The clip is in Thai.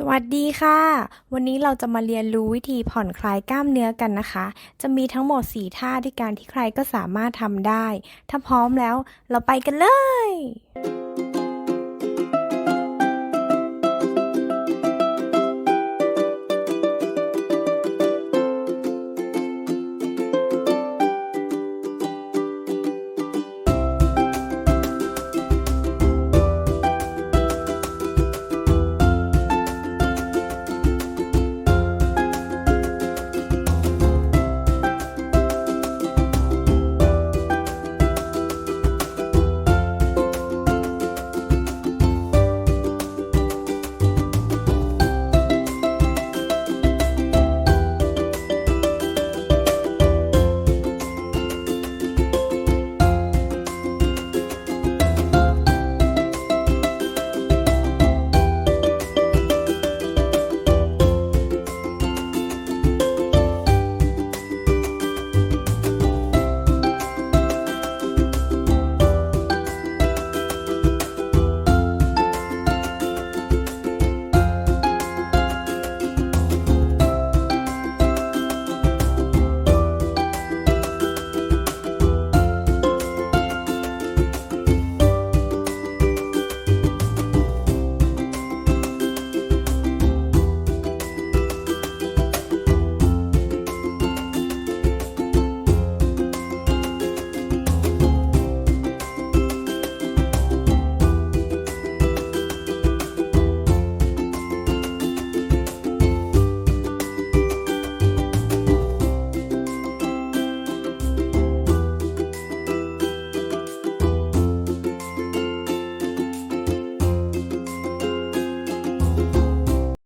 สวัสดีค่ะ วันนี้เราจะมาเรียนรู้วิธีผ่อนคลายกล้ามเนื้อกันนะคะ จะมีทั้งหมด 4 ท่าที่การที่ใครก็สามารถทำได้ ถ้าพร้อมแล้ว เราไปกันเลย